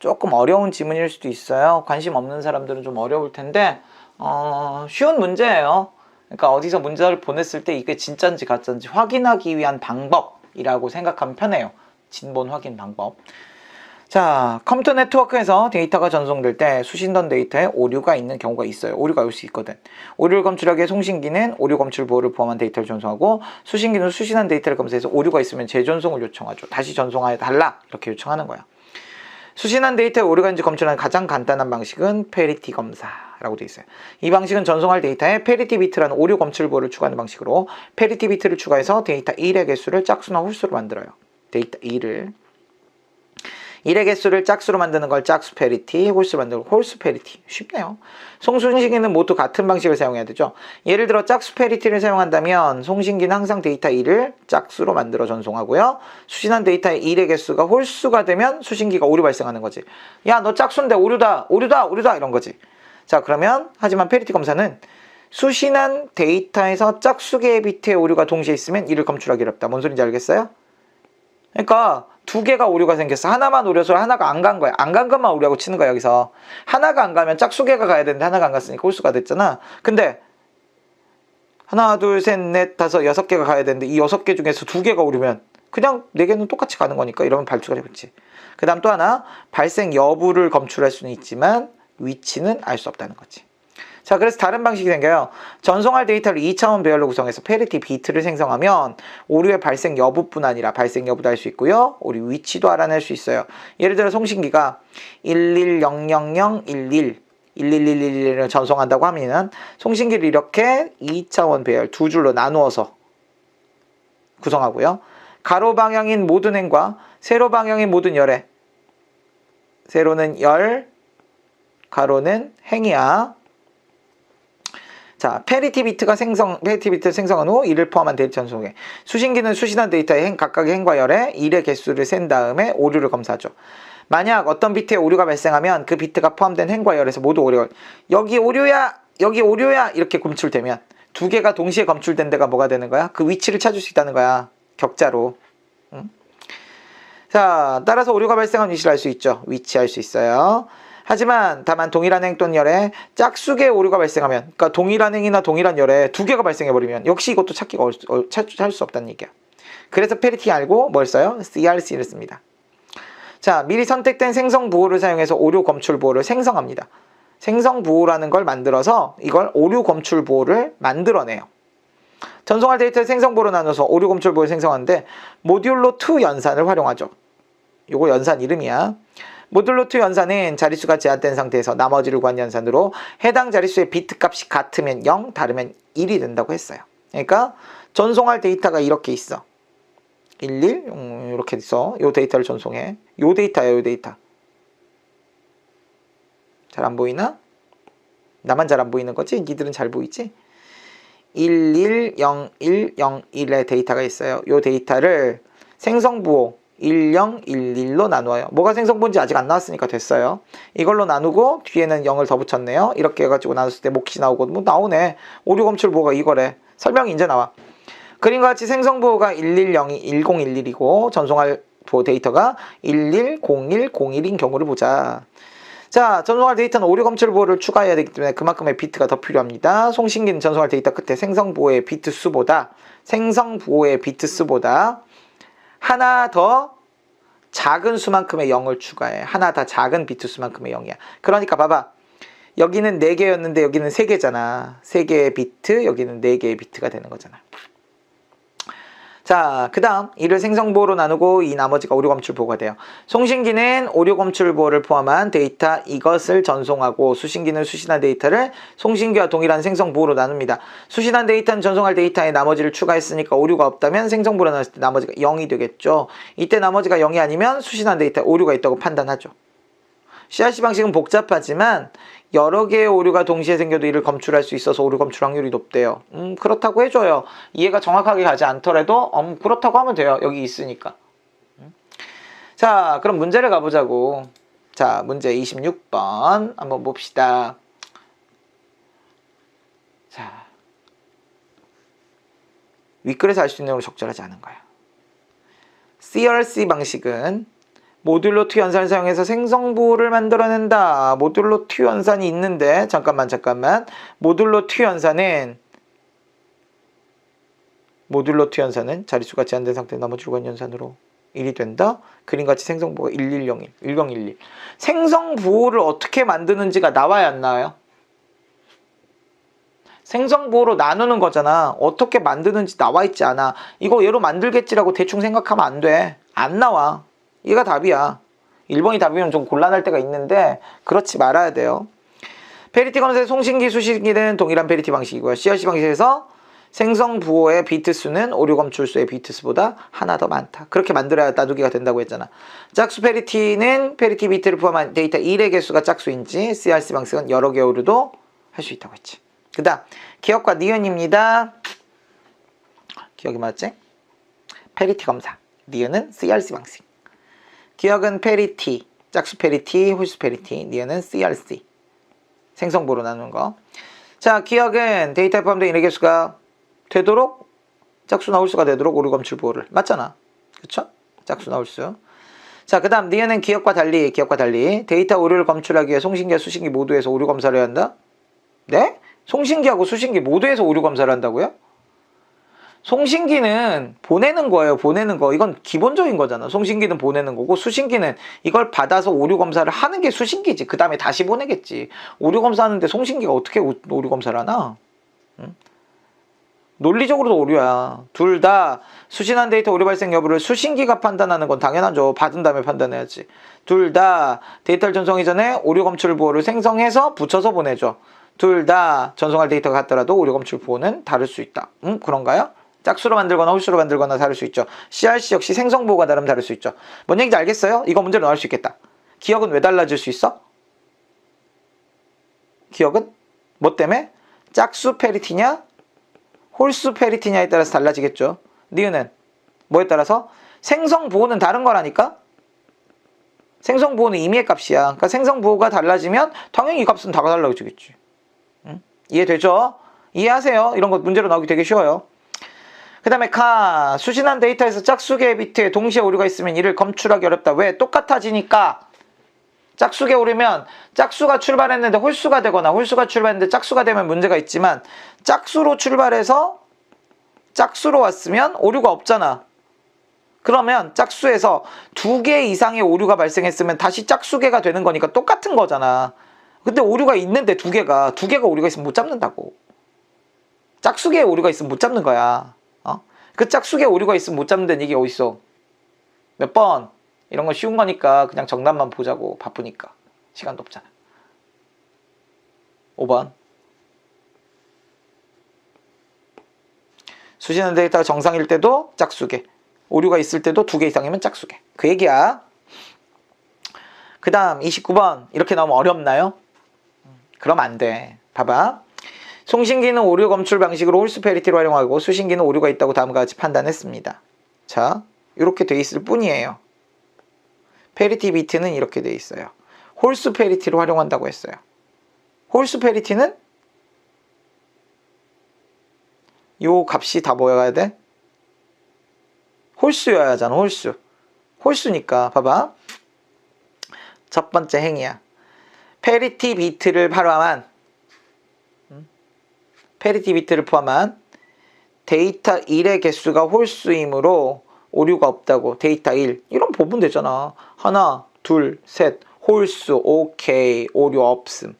조금 어려운 지문일 수도 있어요. 관심 없는 사람들은 좀 어려울 텐데 어, 쉬운 문제예요. 그러니까 어디서 문제를 보냈을 때 이게 진짜인지 가짜인지 확인하기 위한 방법이라고 생각하면 편해요. 진본 확인 방법. 자, 컴퓨터 네트워크에서 데이터가 전송될 때 수신던 데이터에 오류가 있는 경우가 있어요. 오류가 올 수 있거든. 오류를 검출하기 위해 송신기는 오류 검출 보호를 포함한 데이터를 전송하고 수신기는 수신한 데이터를 검사해서 오류가 있으면 재전송을 요청하죠. 다시 전송하여 달라 이렇게 요청하는 거야. 수신한 데이터에 오류가 있는지 검출하는 가장 간단한 방식은 페리티 검사라고 되어 있어요. 이 방식은 전송할 데이터에 페리티 비트라는 오류 검출 보호를 추가하는 방식으로 페리티 비트를 추가해서 데이터 1의 개수를 짝수나 홀수로 만들어요. 데이터 1을 1의 개수를 짝수로 만드는 걸 짝수 페리티, 홀수 만들고 홀수 페리티. 쉽네요. 송수신기는 모두 같은 방식을 사용해야 되죠. 예를 들어 짝수 페리티를 사용한다면 송신기는 항상 데이터 1을 짝수로 만들어 전송하고요. 수신한 데이터의 1의 개수가 홀수가 되면 수신기가 오류 발생하는 거지. 야, 너 짝수인데 오류다, 오류다, 오류다 이런 거지. 자, 그러면 하지만 페리티 검사는 수신한 데이터에서 짝수 개의 비트의 오류가 동시에 있으면 이를 검출하기 어렵다. 뭔 소리인지 알겠어요? 그러니까 두 개가 오류가 생겼어. 하나만 오려서 하나가 안 간 거야. 안 간 것만 오류하고 치는 거야, 여기서. 하나가 안 가면 짝수 개가 가야 되는데 하나가 안 갔으니까 홀수가 됐잖아. 근데 하나, 둘, 셋, 넷, 다섯, 여섯 개가 가야 되는데 이 여섯 개 중에서 두 개가 오르면 그냥 네 개는 똑같이 가는 거니까 이러면 발주가 되겠지. 그 다음 또 하나, 발생 여부를 검출할 수는 있지만 위치는 알 수 없다는 거지. 자, 그래서 다른 방식이 생겨요. 전송할 데이터를 2차원 배열로 구성해서 페리티 비트를 생성하면 오류의 발생 여부뿐 아니라 발생 여부도 알 수 있고요. 오류 위치도 알아낼 수 있어요. 예를 들어 송신기가 1100011 11111을 전송한다고 하면 송신기를 이렇게 2차원 배열 두 줄로 나누어서 구성하고요. 가로 방향인 모든 행과 세로 방향인 모든 열에 세로는 열, 가로는 행이야. 자, 페리티 비트가 생성, 페리티 비트를 생성한 후 이를 포함한 데이터 전송에 수신기는 수신한 데이터의 행, 각각의 행과 열에 일의 개수를 센 다음에 오류를 검사하죠. 만약 어떤 비트에 오류가 발생하면 그 비트가 포함된 행과 열에서 모두 오류가 여기 오류야, 여기 오류야 이렇게 검출되면 두 개가 동시에 검출된 데가 뭐가 되는 거야? 그 위치를 찾을 수 있다는 거야. 격자로. 응? 자, 따라서 오류가 발생한 위치를 알 수 있죠. 위치할 수 있어요. 하지만 다만 동일한 행 또는 열에 짝수의 오류가 발생하면 그러니까 동일한 행이나 동일한 열에 두 개가 발생해 버리면 역시 이것도 찾기가 어려, 어, 찾을 수 없다는 얘기야. 그래서 페리티 알고 뭘 써요? CRC를 씁니다. 자, 미리 선택된 생성 부호를 사용해서 오류 검출 부호를 생성합니다. 생성 부호라는 걸 만들어서 이걸 오류 검출 부호를 만들어내요. 전송할 데이터를 생성 부호로 나눠서 오류 검출 부호를 생성하는데 모듈로 2 연산을 활용하죠. 요거 연산 이름이야. 모듈로 2 연산은 자릿수가 제한된 상태에서 나머지를 구한 연산으로 해당 자릿수의 비트 값이 같으면 0, 다르면 1이 된다고 했어요. 그러니까 전송할 데이터가 이렇게 있어. 11 음, 이렇게 있어. 요 데이터를 전송해. 요 데이터야, 요 데이터. 잘 안 보이나? 나만 잘 안 보이는 거지? 니들은 잘 보이지? 110101의 데이터가 있어요. 요 데이터를 생성부호 1011로 나누어요. 뭐가 생성본지 아직 안 나왔으니까 됐어요. 이걸로 나누고 뒤에는 0을 더 붙였네요. 이렇게 해가지고 나눴을 때 몫이 나오거든. 뭐 나오네. 오류 검출 보호가 이거래. 설명이 이제 나와. 그림과 같이 생성부호가 110이 1011이고 전송할 부호 데이터가 110101인 경우를 보자. 자, 전송할 데이터는 오류 검출 보호를 추가해야 되기 때문에 그만큼의 비트가 더 필요합니다. 송신기는 전송할 데이터 끝에 생성 부호의 비트 수보다 생성 부호의 비트 수보다 하나 더 작은 수만큼의 0을 추가해. 하나 더 작은 비트 수만큼의 0이야. 그러니까 봐봐. 여기는 4개였는데 여기는 3개잖아. 3개의 비트, 여기는 4개의 비트가 되는 거잖아. 자, 그 다음 이를 생성보호로 나누고 이 나머지가 오류 검출 보호가 돼요. 송신기는 오류 검출 보호를 포함한 데이터 이것을 전송하고 수신기는 수신한 데이터를 송신기와 동일한 생성 보호로 나눕니다. 수신한 데이터는 전송할 데이터에 나머지를 추가했으니까 오류가 없다면 생성 보호로 나눴을 때 나머지가 0이 되겠죠. 이때 나머지가 0이 아니면 수신한 데이터에 오류가 있다고 판단하죠. CRC 방식은 복잡하지만 여러 개의 오류가 동시에 생겨도 이를 검출할 수 있어서 오류 검출 확률이 높대요. 음, 그렇다고 해줘요. 이해가 정확하게 가지 않더라도 음, 그렇다고 하면 돼요. 여기 있으니까. 음. 자, 그럼 문제를 가보자고. 자, 문제 26번 한번 봅시다. 자, 윗글에서 알 수 있는 내용을 적절하지 않은 거야. CRC 방식은 모듈로 T 연산을 사용해서 생성부호를 만들어낸다. 모듈로 T 연산이 있는데 잠깐만 잠깐만. 모듈로 T 연산은 모듈로 T 연산은 자릿수가 제한된 상태 나머지 주간 연산으로 1이 된다. 그림같이 생성부호가 1101, 1011. 생성부호를 어떻게 만드는지가 나와야 안 나와요? 생성부호로 나누는 거잖아. 어떻게 만드는지 나와 있지 않아. 이거 얘로 만들겠지라고 대충 생각하면 안 돼. 안 나와. 얘가 답이야. 1번이 답이면 좀 곤란할 때가 있는데 그렇지 말아야 돼요. 페리티 검사의 송신기, 수신기는 동일한 페리티 방식이고요. CRC 방식에서 생성 부호의 비트 수는 오류 검출수의 비트 수보다 하나 더 많다. 그렇게 만들어야 나누기가 된다고 했잖아. 짝수 페리티는 페리티 비트를 포함한 데이터 1의 개수가 짝수인지 CRC 방식은 여러 개 오류도 할 수 있다고 했지. 그 다음 기억과 니은입니다. 기억이 맞지? 페리티 검사. 니은은 CRC 방식. 기억은 페리티, 짝수 페리티, 홀수 페리티, 니은은 CRC. 생성보로 나누는 거. 자, 기억은 데이터에 포함된 인의 개수가 되도록 짝수나 홀수가 되도록 오류 검출 보호를 맞잖아. 그쵸? 짝수나 홀수. 자, 그 다음 니은은 기억과 달리, 기억과 달리 데이터 오류를 검출하기 위해 송신기와 수신기 모두에서 오류 검사를 한다? 네? 송신기하고 수신기 모두에서 오류 검사를 한다고요? 송신기는 보내는 거예요. 보내는 거. 이건 기본적인 거잖아. 송신기는 보내는 거고 수신기는 이걸 받아서 오류 검사를 하는 게 수신기지. 그 다음에 다시 보내겠지. 오류 검사하는데 송신기가 어떻게 오- 오류 검사를 하나? 응? 논리적으로도 오류야. 둘 다 수신한 데이터 오류 발생 여부를 수신기가 판단하는 건 당연하죠. 받은 다음에 판단해야지. 둘 다 데이터를 전송하기 전에 오류 검출 보호를 생성해서 붙여서 보내줘. 둘다 전송할 데이터가 같더라도 오류 검출 보호는 다를 수 있다. 음, 그런가요? 짝수로 만들거나 홀수로 만들거나 다를 수 있죠. CRC 역시 생성 보호가 다르면 다를 수 있죠. 뭔 얘기인지 알겠어요? 이거 문제로 나올 수 있겠다. 기억은 왜 달라질 수 있어? 기억은 뭐 때문에? 짝수 페리티냐? 홀수 페리티냐에 따라서 달라지겠죠. 니은은 뭐에 따라서? 생성 보호는 다른 거라니까? 생성 보호는 임의의 값이야. 그러니까 생성 보호가 달라지면 당연히 이 값은 다 달라지겠지. 응? 이해되죠? 이해하세요? 이런 거 문제로 나오기 되게 쉬워요. 그 다음에 카 수신한 데이터에서 짝수개 비트에 동시에 오류가 있으면 이를 검출하기 어렵다. 왜? 똑같아지니까 짝수개 오류면 짝수가 출발했는데 홀수가 되거나 홀수가 출발했는데 짝수가 되면 문제가 있지만 짝수로 출발해서 짝수로 왔으면 오류가 없잖아. 그러면 짝수에서 두 개 이상의 오류가 발생했으면 다시 짝수개가 되는 거니까 똑같은 거잖아. 근데 오류가 있는데 두 개가 두 개가 오류가 있으면 못 잡는다고. 짝수개에 오류가 있으면 못 잡는 거야. 어? 그 짝수개에 오류가 있으면 못 잡는다는 얘기 어딨어? 몇 번? 이런 건 쉬운 거니까 그냥 정답만 보자고 바쁘니까 시간도 없잖아. 5번. 수신한 데이터가 정상일 때도 짝수개, 오류가 있을 때도 두 개 이상이면 짝수개. 그 얘기야. 그 다음 29번 이렇게 나오면 어렵나요? 그럼 안 돼. 봐봐. 송신기는 오류 검출 방식으로 홀수 페리티를 활용하고 수신기는 오류가 있다고 다음과 같이 판단했습니다. 자, 이렇게 돼 있을 뿐이에요. 페리티 비트는 이렇게 돼 있어요. 홀수 페리티를 활용한다고 했어요. 홀수 페리티는 요 값이 다 뭐여야 돼? 홀수여야 하잖아, 홀수. 홀수니까, 봐봐. 첫 번째 행위야. 페리티 비트를 음? 페리티 비트를 포함한 데이터 1의 개수가 홀수이므로 오류가 없다고 데이터 1 이런 보면 되잖아. 하나 둘셋. 홀수 오케이. 오류 없음.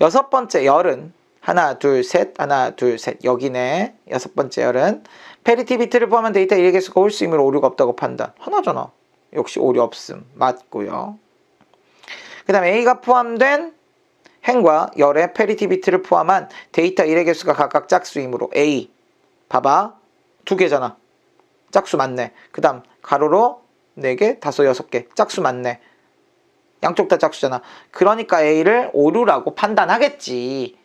여섯 번째 열은 하나 둘셋. 하나 둘셋. 여기네. 여섯 번째 열은 페리티 비트를 포함한 데이터 1의 개수가 홀수이므로 오류가 없다고 판단. 하나잖아. 역시 오류 없음. 맞고요. 그 다음에 A가 포함된 행과 열의 페리티 비트를 포함한 데이터 1의 개수가 각각 짝수이므로 A 봐봐. 두 개잖아. 짝수 맞네. 그 다음 가로로 4개 다섯 여섯 개. 짝수 맞네. 양쪽 다 짝수잖아. 그러니까 A를 오류라고 판단하겠지.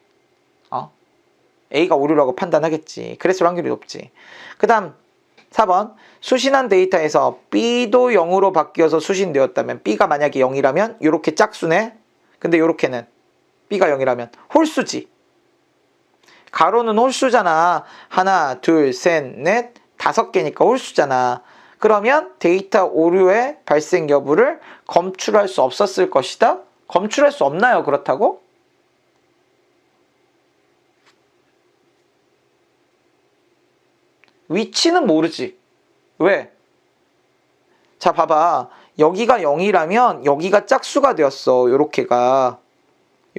어? A가 오류라고 판단하겠지. 그랬을 확률이 높지. 그 다음 4번. 수신한 데이터에서 B도 0으로 바뀌어서 수신되었다면 B가 만약에 0이라면 이렇게 짝수네. 근데 이렇게는 B가 0이라면 홀수지 가로는 홀수잖아 하나 둘 셋 넷 다섯 개니까 홀수잖아 그러면 데이터 오류의 발생 여부를 검출할 수 없었을 것이다. 검출할 수 없나요? 그렇다고? 위치는 모르지. 왜? 자, 봐봐. 여기가 0이라면 여기가 짝수가 되었어. 요렇게가.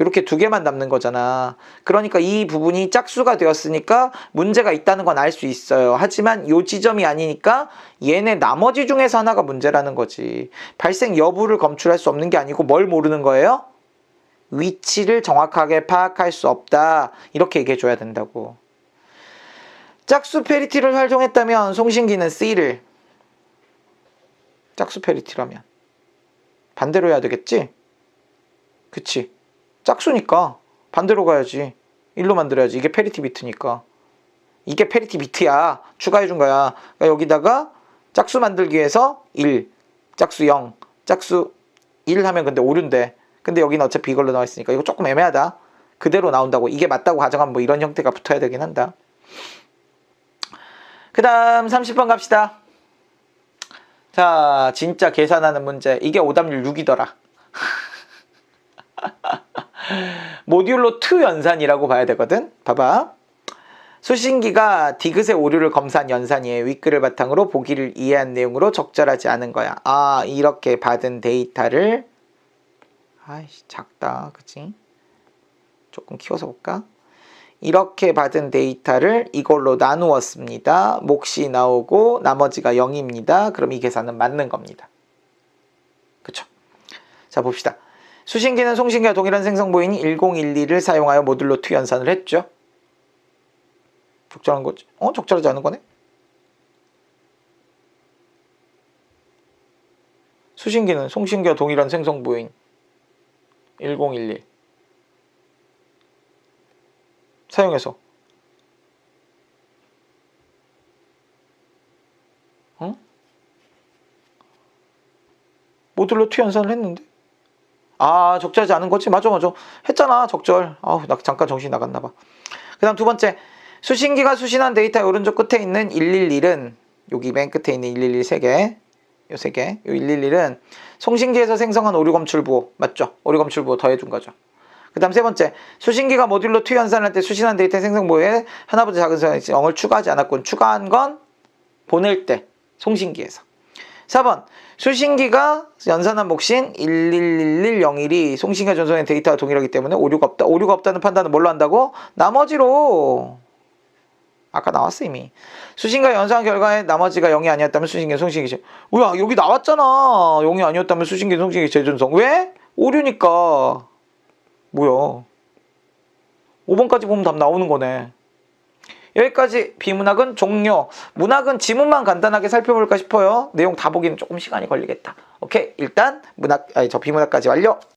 이렇게 두 개만 남는 거잖아. 그러니까 이 부분이 짝수가 되었으니까 문제가 있다는 건 알 수 있어요. 하지만 요 지점이 아니니까 얘네 나머지 중에서 하나가 문제라는 거지. 발생 여부를 검출할 수 없는 게 아니고 뭘 모르는 거예요? 위치를 정확하게 파악할 수 없다. 이렇게 얘기해 줘야 된다고. 짝수 페리티를 활용했다면 송신기는 C를 짝수 페리티라면 반대로 해야 되겠지? 그치? 짝수니까 반대로 가야지. 1로 만들어야지. 이게 페리티 비트니까. 이게 페리티 비트야. 추가해 준 거야. 그러니까 여기다가 짝수 만들기 위해서 1, 짝수 0, 짝수 1 하면 근데 오류인데. 근데 여기는 어차피 이걸로 나와 있으니까 이거 조금 애매하다. 그대로 나온다고. 이게 맞다고 가정하면 뭐 이런 형태가 붙어야 되긴 한다. 그 다음 30번 갑시다. 자, 진짜 계산하는 문제. 이게 오답률 6이더라. 모듈로 2 연산이라고 봐야 되거든. 봐봐. 수신기가 디귿의 오류를 검사한 연산이에요. 윗글을 바탕으로 보기를 이해한 내용으로 적절하지 않은 거야. 아, 이렇게 받은 데이터를 아이씨, 작다. 그치? 조금 키워서 볼까? 이렇게 받은 데이터를 이걸로 나누었습니다. 몫이 나오고 나머지가 0입니다. 그럼 이 계산은 맞는 겁니다. 그쵸? 자, 봅시다. 수신기는 송신기와 동일한 생성보인 1012를 사용하여 모듈로 2 연산을 했죠. 적절한 거지? 어? 적절하지 않은 거네? 수신기는 송신기와 동일한 생성보인 1011 사용해서 어? 모듈로 2 연산을 했는데 아 적절하지 않은 거지? 맞아 맞아. 했잖아 적절. 아우 나 잠깐 정신이 나갔나 봐그 다음 두 번째. 수신기가 수신한 데이터의 오른쪽 끝에 있는 111은 여기 맨 끝에 있는 111 3개 요 3개 요 111은 송신기에서 생성한 오류 검출 부호. 맞죠? 오류 검출 부호 더해준 거죠. 그 다음 세 번째. 수신기가 모듈로 2 연산할 때 수신한 데이터 생성 부호에 하나보다 작은 수의 0을 추가하지 않았군. 추가한 건 보낼 때 송신기에서 4번. 수신기가 연산한 몫인 111101이 송신기가 전송한 데이터와 동일하기 때문에 오류가 없다. 오류가 없다는 판단은 뭘로 한다고? 나머지로. 아까 나왔어 이미. 수신기가 연산한 결과에 나머지가 0이 아니었다면 수신기는 송신기 뭐야 여기 나왔잖아. 0이 아니었다면 수신기는 송신기 재전송 왜? 오류니까. 뭐야? 5번까지 보면 답 나오는 거네 여기까지 비문학은 종료. 문학은 지문만 간단하게 살펴볼까 싶어요. 내용 다 보기는 조금 시간이 걸리겠다. 오케이. 일단 문학, 아니 저 비문학까지 완료.